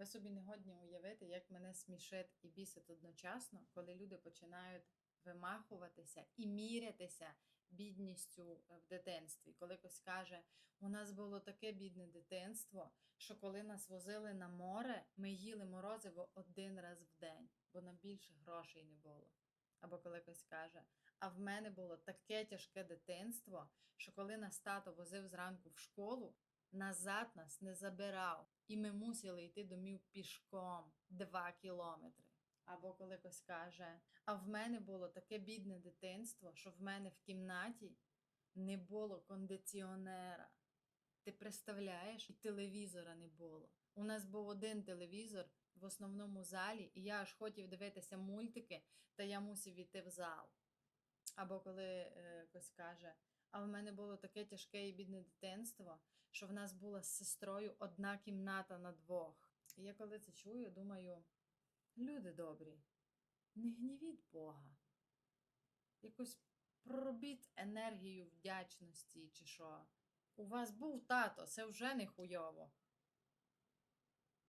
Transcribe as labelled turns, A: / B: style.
A: Ви собі не годні уявити, як мене смішить і бісить одночасно, коли люди починають вимахуватися і мірятися бідністю е, в дитинстві. Коли хтось каже, у нас було таке бідне дитинство, що коли нас возили на море, ми їли морозиво один раз в день, бо нам більше грошей не було. Або коли хтось каже, а в мене було таке тяжке дитинство, що коли нас тато возив зранку в школу, назад нас не забирав, і ми мусили йти домів пішком два кілометри. Або коли хтось каже, а в мене було таке бідне дитинство, що в мене в кімнаті не було кондиціонера. Ти представляєш, і телевізора не було. У нас був один телевізор в основному залі, і я аж хотів дивитися мультики, та я мусив іти в зал. Або коли е, хтось каже, а в мене було таке тяжке і бідне дитинство, що в нас була з сестрою одна кімната на двох. І я коли це чую, думаю, люди добрі, не гнівіть Бога. Якось пробіть енергію вдячності чи що. У вас був тато, це вже не хуйово.